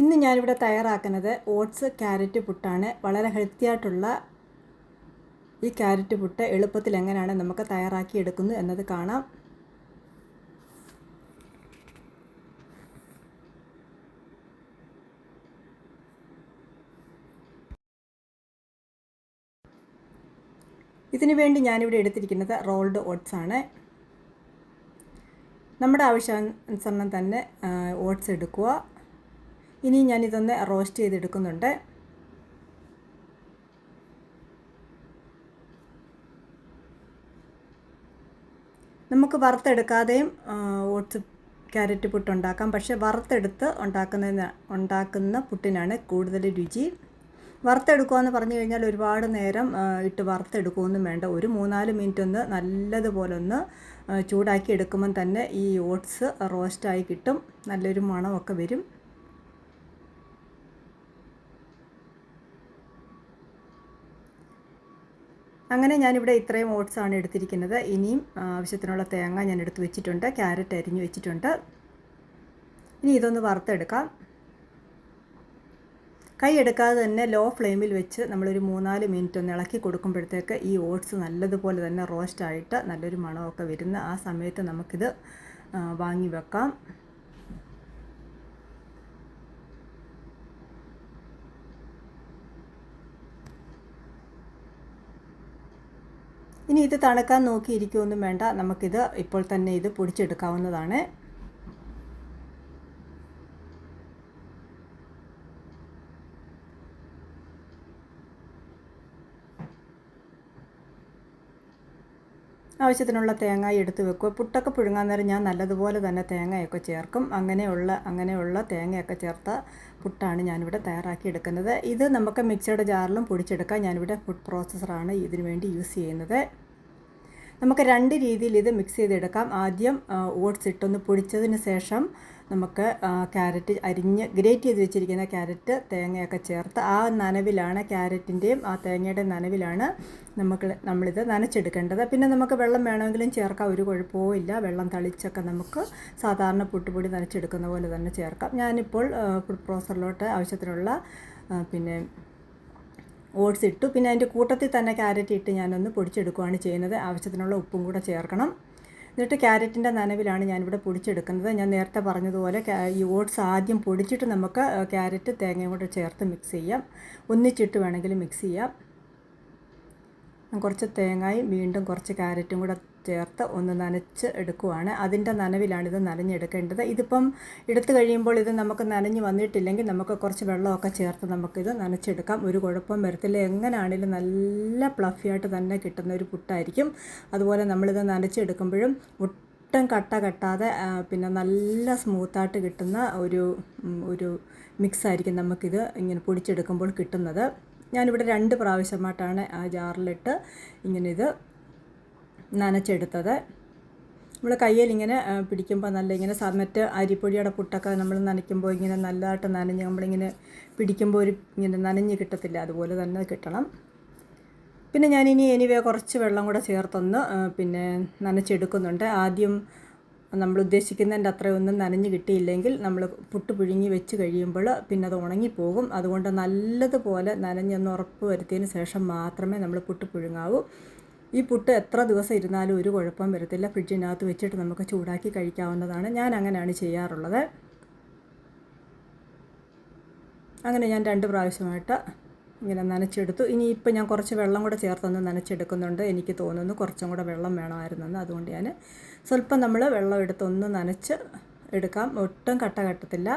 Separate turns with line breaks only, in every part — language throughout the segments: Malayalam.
ഇന്ന് ഞാനിവിടെ തയ്യാറാക്കുന്നത് ഓട്സ് ക്യാരറ്റ് പുട്ടാണ്. വളരെ ഹെൽത്തി ആയിട്ടുള്ള ഈ ക്യാരറ്റ് പുട്ട് എളുപ്പത്തിൽ എങ്ങനെയാണ് നമുക്ക് തയ്യാറാക്കി എടുക്കുന്നു എന്നത് കാണാം. ഇതിനു വേണ്ടി ഞാനിവിടെ എടുത്തിരിക്കുന്നത് റോൾഡ് ഓട്സ് ആണ്. നമ്മുടെ ആവശ്യാനുസരണം തന്നെ ഓട്സ് എടുക്കുക. ഇനി ഞാനിതൊന്ന് റോസ്റ്റ് ചെയ്തെടുക്കുന്നുണ്ട്. നമുക്ക് വറുത്തെടുക്കാതെയും ഓട്സ് ക്യാരറ്റ് പുട്ട് ഉണ്ടാക്കാം. പക്ഷേ വറുത്തെടുത്ത് ഉണ്ടാക്കുന്നതിന് ഉണ്ടാക്കുന്ന പുട്ടിനാണ് കൂടുതൽ രുചി. വറുത്തെടുക്കുക എന്ന് പറഞ്ഞു കഴിഞ്ഞാൽ ഒരുപാട് നേരം ഇട്ട് വറുത്തെടുക്കുകയൊന്നും വേണ്ട. ഒരു മൂന്നാൽ മിനിറ്റ് ഒന്ന് നല്ലതുപോലെ ഒന്ന് ചൂടാക്കി എടുക്കുമ്പം തന്നെ ഈ ഓട്സ് റോസ്റ്റായി കിട്ടും. നല്ലൊരു മണമൊക്കെ വരും. അങ്ങനെ ഞാനിവിടെ ഇത്രയും ഓട്സാണ് എടുത്തിരിക്കുന്നത്. ഇനിയും ആവശ്യത്തിനുള്ള തേങ്ങ ഞാൻ എടുത്ത് വെച്ചിട്ടുണ്ട്. ക്യാരറ്റ് അരിഞ്ഞു വെച്ചിട്ടുണ്ട്. ഇനി ഇതൊന്ന് വറുത്തെടുക്കാം. കൈ എടുക്കാതെ തന്നെ ലോ ഫ്ലെയിമിൽ വെച്ച് നമ്മളൊരു മൂന്നാൽ മിനിറ്റ് ഒന്ന് ഇളക്കി കൊടുക്കുമ്പോഴത്തേക്ക് ഈ ഓട്സ് നല്ലതുപോലെ തന്നെ റോസ്റ്റായിട്ട് നല്ലൊരു മണമൊക്കെ വരുന്ന ആ സമയത്ത് നമുക്കിത് വാങ്ങി വെക്കാം. ഇനി ഇത് തണുക്കാൻ നോക്കിയിരിക്കുമൊന്നും വേണ്ട. നമുക്കിത് ഇപ്പോൾ തന്നെ ഇത് പൊടിച്ചെടുക്കാവുന്നതാണ്. ആവശ്യത്തിനുള്ള തേങ്ങ എടുത്ത് വെക്കുക. പുട്ടൊക്കെ പുഴുങ്ങാൻ നേരം ഞാൻ നല്ലതുപോലെ തന്നെ തേങ്ങയൊക്കെ ചേർക്കും. അങ്ങനെയുള്ള അങ്ങനെയുള്ള തേങ്ങയൊക്കെ ചേർത്ത പുട്ടാണ് ഞാനിവിടെ തയ്യാറാക്കി എടുക്കുന്നത്. ഇത് നമുക്ക് മിക്സിയുടെ ജാറിലും പൊടിച്ചെടുക്കാം. ഞാനിവിടെ ഫുഡ് പ്രോസസ്സറാണ് ഇതിനു വേണ്ടി യൂസ് ചെയ്യുന്നത്. നമുക്ക് രണ്ട് രീതിയിൽ ഇത് മിക്സ് ചെയ്തെടുക്കാം. ആദ്യം ഓട്സ് ഇട്ടൊന്ന് പൊടിച്ചതിന് ശേഷം നമുക്ക് ക്യാരറ്റ് അരിഞ്ഞ് ഗ്രേറ്റ് ചെയ്ത് വെച്ചിരിക്കുന്ന ക്യാരറ്റ് തേങ്ങയൊക്കെ ചേർത്ത് ആ നനവിലാണ് ക്യാരറ്റിന്റെയും ആ തേങ്ങയുടെ നനവിലാണ് നമുക്ക് നമ്മളിത് നനച്ചെടുക്കേണ്ടത്. പിന്നെ നമുക്ക് വെള്ളം വേണമെങ്കിലും ചേർക്കാം. ഒരു കുഴപ്പവും ഇല്ല. വെള്ളം തളിച്ചൊക്കെ നമുക്ക് സാധാരണ പുട്ടുപൊടി നനച്ചെടുക്കുന്ന പോലെ തന്നെ ചേർക്കാം. ഞാനിപ്പോൾ ഫുഡ് പ്രോസറിലോട്ട് ആവശ്യത്തിനുള്ള പിന്നെ ഓട്സ് ഇട്ടു. പിന്നെ അതിന്റെ കൂട്ടത്തിൽ തന്നെ ക്യാരറ്റ് ഇട്ട് ഞാനൊന്ന് പൊടിച്ചെടുക്കുകയാണ് ചെയ്യുന്നത്. ആവശ്യത്തിനുള്ള ഉപ്പും കൂടെ ചേർക്കണം. എന്നിട്ട് ക്യാരറ്റിന്റെ നനവിലാണ് ഞാനിവിടെ പൊടിച്ചെടുക്കുന്നത്. ഞാൻ നേരത്തെ പറഞ്ഞതുപോലെ ഈ ഓട്സ് ആദ്യം പൊടിച്ചിട്ട് നമുക്ക് ക്യാരറ്റ് തേങ്ങയും കൂടെ ചേർത്ത് മിക്സ് ചെയ്യാം. ഒന്നിച്ചിട്ട് വേണമെങ്കിൽ മിക്സ് ചെയ്യാം. കുറച്ച് തേങ്ങായും വീണ്ടും കുറച്ച് ക്യാരറ്റും കൂടെ ചേർത്ത് ഒന്ന് നനച്ച് എടുക്കുവാണ്. അതിന്റെ നനവിലാണിത് നനഞ്ഞെടുക്കേണ്ടത്. ഇതിപ്പം എടുത്തു കഴിയുമ്പോൾ ഇത് നമുക്ക് നനഞ്ഞ് വന്നിട്ടില്ലെങ്കിൽ നമുക്ക് കുറച്ച് വെള്ളമൊക്കെ ചേർത്ത് നമുക്കിത് നനച്ചെടുക്കാം. ഒരു കുഴപ്പം വരത്തില്ല. എങ്ങനെയാണെങ്കിലും നല്ല പ്ലഫിയായിട്ട് തന്നെ കിട്ടുന്ന ഒരു പുട്ടായിരിക്കും. അതുപോലെ നമ്മളിത് നനച്ചെടുക്കുമ്പോഴും ഒട്ടും കട്ട കെട്ടാതെ പിന്നെ നല്ല സ്മൂത്തായിട്ട് കിട്ടുന്ന ഒരു ഒരു മിക്സായിരിക്കും നമുക്കിത് ഇങ്ങനെ പൊടിച്ചെടുക്കുമ്പോൾ കിട്ടുന്നത്. ഞാനിവിടെ രണ്ട് പ്രാവശ്യമായിട്ടാണ് ആ ജാറിലിട്ട് ഇങ്ങനെ ഇത് നനച്ചെടുത്തത്. നമ്മൾ കയ്യിൽ ഇങ്ങനെ പിടിക്കുമ്പോൾ നല്ല ഇങ്ങനെ മറ്റ് അരിപ്പൊടിയുടെ പുട്ടൊക്കെ നമ്മൾ നനയ്ക്കുമ്പോൾ ഇങ്ങനെ നല്ലതായിട്ട് നനഞ്ഞ് നമ്മളിങ്ങനെ പിടിക്കുമ്പോൾ ഒരു ഇങ്ങനെ നനഞ്ഞ് കിട്ടത്തില്ല. അതുപോലെ തന്നെ കിട്ടണം. പിന്നെ ഞാനിനി എനിവേ കുറച്ച് വെള്ളം കൂടെ ചേർത്തൊന്ന് പിന്നെ നനച്ചെടുക്കുന്നുണ്ട്. ആദ്യം നമ്മൾ ഉദ്ദേശിക്കുന്നതിന്റെ അത്രയൊന്നും നനഞ്ഞ് കിട്ടിയില്ലെങ്കിൽ നമ്മൾ പുട്ട് പുഴുങ്ങി വെച്ച് കഴിയുമ്പോൾ പിന്നെ അത് ഉണങ്ങിപ്പോകും. അതുകൊണ്ട് നല്ലതുപോലെ നനഞ്ഞൊന്ന് ഉറപ്പ് വരുത്തിയതിന് ശേഷം മാത്രമേ നമ്മൾ പുട്ട് പുഴുങ്ങാവൂ. ഈ പുട്ട് എത്ര ദിവസം ഇരുന്നാലും ഒരു കുഴപ്പം വരത്തില്ല. ഫ്രിഡ്ജിനകത്ത് വെച്ചിട്ട് നമുക്ക് ചൂടാക്കി കഴിക്കാവുന്നതാണ്. ഞാൻ അങ്ങനെയാണ് ചെയ്യാറുള്ളത്. അങ്ങനെ ഞാൻ രണ്ട് പ്രാവശ്യമായിട്ട് ഇങ്ങനെ നനച്ചെടുത്തു. ഇനി ഇപ്പം ഞാൻ കുറച്ച് വെള്ളം കൂടെ ചേർത്തൊന്ന് നനച്ചെടുക്കുന്നുണ്ട്. എനിക്ക് തോന്നുന്നു കുറച്ചും കൂടെ വെള്ളം വേണമായിരുന്നെന്ന്. അതുകൊണ്ട് ഞാൻ സ്വല്പം നമ്മൾ വെള്ളം എടുത്തൊന്ന് നനച്ച് എടുക്കാം. ഒട്ടും കട്ട കട്ടത്തില്ല.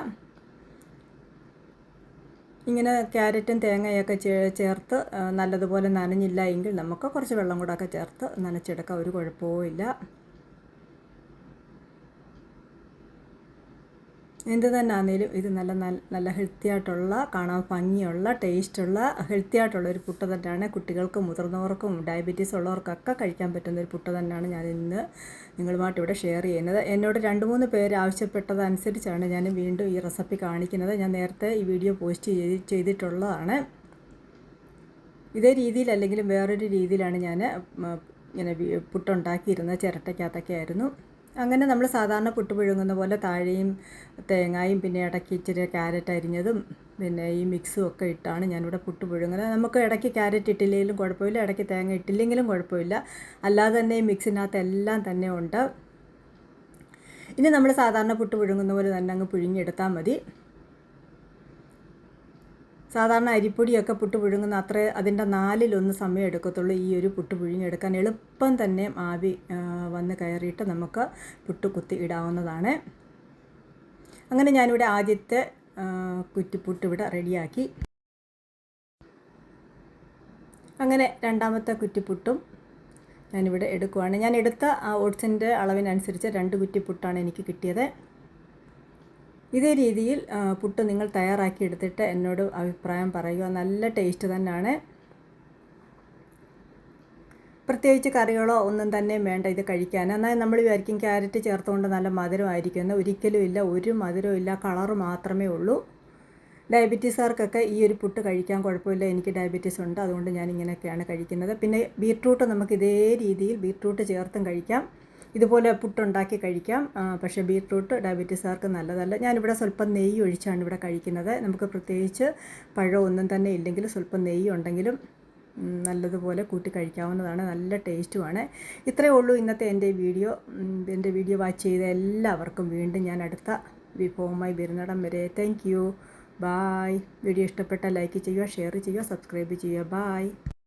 ഇങ്ങനെ ക്യാരറ്റും തേങ്ങയൊക്കെ ചേർത്ത് നല്ലതുപോലെ നനഞ്ഞില്ല എങ്കിൽ നമുക്ക് കുറച്ച് വെള്ളം കൂടെ ഒക്കെ ചേർത്ത് നനച്ചെടുക്കാം. ഒരു കുഴപ്പവും ഇല്ല എന്ത് തന്നെ ആണെങ്കിലും ഇത് നല്ല നല്ല ഹെൽത്തി ആയിട്ടുള്ള കാണാൻ ഭംഗിയുള്ള ടേസ്റ്റുള്ള ഹെൽത്തി ആയിട്ടുള്ള ഒരു പുട്ട് തന്നെയാണ് കുട്ടികൾക്കും മുതിർന്നവർക്കും ഡയബറ്റീസ് ഉള്ളവർക്കൊക്കെ കഴിക്കാൻ പറ്റുന്ന ഒരു പുട്ട് തന്നെയാണ് ഞാൻ ഇന്ന് നിങ്ങളുമായിട്ട് ഇവിടെ ഷെയർ ചെയ്യുന്നത്. എന്നോട് രണ്ട് മൂന്ന് പേര് ആവശ്യപ്പെട്ടതനുസരിച്ചാണ് ഞാൻ വീണ്ടും ഈ റെസിപ്പി കാണിക്കുന്നത്. ഞാൻ നേരത്തെ ഈ വീഡിയോ പോസ്റ്റ് ചെയ്തിട്ടുള്ളതാണ്. ഇതേ രീതിയിൽ രീതിയിലല്ലെങ്കിലും വേറൊരു രീതിയിലാണ് ഞാൻ ഇങ്ങനെ പുട്ടുണ്ടാക്കിയിരുന്നത്. ചിരട്ടയ്ക്കകത്തൊക്കെ ആയിരുന്നു. അങ്ങനെ നമ്മൾ സാധാരണ പുട്ട് പുഴുങ്ങുന്ന പോലെ താഴെയും തേങ്ങായും പിന്നെ ഇടയ്ക്ക് ഇച്ചിരി ക്യാരറ്റ് അരിഞ്ഞതും പിന്നെ ഈ മിക്സും ഒക്കെ ഇട്ടാണ് ഞാനിവിടെ പുട്ട് പുഴുങ്ങുന്നത്. നമുക്ക് ഇടയ്ക്ക് ക്യാരറ്റ് ഇട്ടില്ലെങ്കിലും കുഴപ്പമില്ല ഇടയ്ക്ക് തേങ്ങ ഇട്ടില്ലെങ്കിലും കുഴപ്പമില്ല. അല്ലാതെ തന്നെ ഈ മിക്സിനകത്ത് എല്ലാം തന്നെ ഉണ്ട്. ഇനി നമ്മൾ സാധാരണ പുട്ട് പുഴുങ്ങുന്ന പോലെ തന്നെ അങ്ങ് പുഴുങ്ങിയെടുത്താൽ മതി. സാധാരണ അരിപ്പൊടിയൊക്കെ പുട്ട് പുഴുങ്ങുന്ന അത്ര അതിന്റെ നാലിലൊന്ന് സമയം എടുക്കത്തുള്ളൂ ഈ ഒരു പുട്ട് പുഴുങ്ങിയെടുക്കാൻ. എളുപ്പം തന്നെ ആവി വന്ന് കയറിയിട്ട് നമുക്ക് പുട്ട് കുത്തി ഇടാവുന്നതാണ്. അങ്ങനെ ഞാനിവിടെ ആദ്യത്തെ കുറ്റിപ്പുട്ട് ഇവിടെ റെഡിയാക്കി. അങ്ങനെ രണ്ടാമത്തെ കുറ്റിപ്പുട്ടും ഞാനിവിടെ എടുക്കുവാണ്. ഞാൻ എടുത്ത ആ ഓട്സിന്റെ അളവിനനുസരിച്ച് രണ്ട് കുറ്റിപ്പുട്ടാണ് എനിക്ക് കിട്ടിയത്. ഇതേ രീതിയിൽ പുട്ട് നിങ്ങൾ തയ്യാറാക്കി എടുത്തിട്ട് എന്നോട് അഭിപ്രായം പറയുക. നല്ല ടേസ്റ്റ് തന്നെയാണ്. പ്രത്യേകിച്ച് കറികളോ ഒന്നും തന്നെ വേണ്ട ഇത് കഴിക്കാൻ. എന്നാൽ നമ്മൾ വിചാരിക്കും ക്യാരറ്റ് ചേർത്തുകൊണ്ട് നല്ല മധുരമായിരിക്കും എന്നാൽ ഒരിക്കലും ഇല്ല ഒരു മധുരവും ഇല്ല കളറ് മാത്രമേ ഉള്ളൂ. ഡയബറ്റീസുകാർക്കൊക്കെ ഈ ഒരു പുട്ട് കഴിക്കാൻ കുഴപ്പമില്ല. എനിക്ക് ഡയബറ്റീസ് ഉണ്ട് അതുകൊണ്ട് ഞാൻ ഇങ്ങനെയൊക്കെയാണ് കഴിക്കുന്നത്. പിന്നെ ബീട്രൂട്ട് നമുക്ക് ഇതേ രീതിയിൽ ബീട്രൂട്ട് ചേർത്തും കഴിക്കാം. ഇതുപോലെ പുട്ടുണ്ടാക്കി കഴിക്കാം. പക്ഷേ ബീട്രൂട്ട് ഡയബറ്റീസുകാർക്ക് നല്ലതല്ല. ഞാനിവിടെ സ്വല്പം നെയ്യ് ഒഴിച്ചാണ് ഇവിടെ കഴിക്കുന്നത്. നമുക്ക് പ്രത്യേകിച്ച് പഴം ഒന്നും തന്നെ ഇല്ലെങ്കിൽ സ്വല്പം നെയ്യ് ഉണ്ടെങ്കിലും നല്ലതുപോലെ കൂട്ടി കഴിക്കാവുന്നതാണ്. നല്ല ടേസ്റ്റുമാണ്. ഇത്രയേ ഉള്ളൂ ഇന്നത്തെ എന്റെ വീഡിയോ. എന്റെ വീഡിയോ വാച്ച് ചെയ്ത എല്ലാവർക്കും വീണ്ടും ഞാൻ അടുത്ത വിഭവമായി വരുന്നിടം വരെ. Thank you. ബായ്. വീഡിയോ ഇഷ്ടപ്പെട്ടാൽ ലൈക്ക് ചെയ്യുക ഷെയർ ചെയ്യുക സബ്സ്ക്രൈബ് ചെയ്യുക. ബായ്.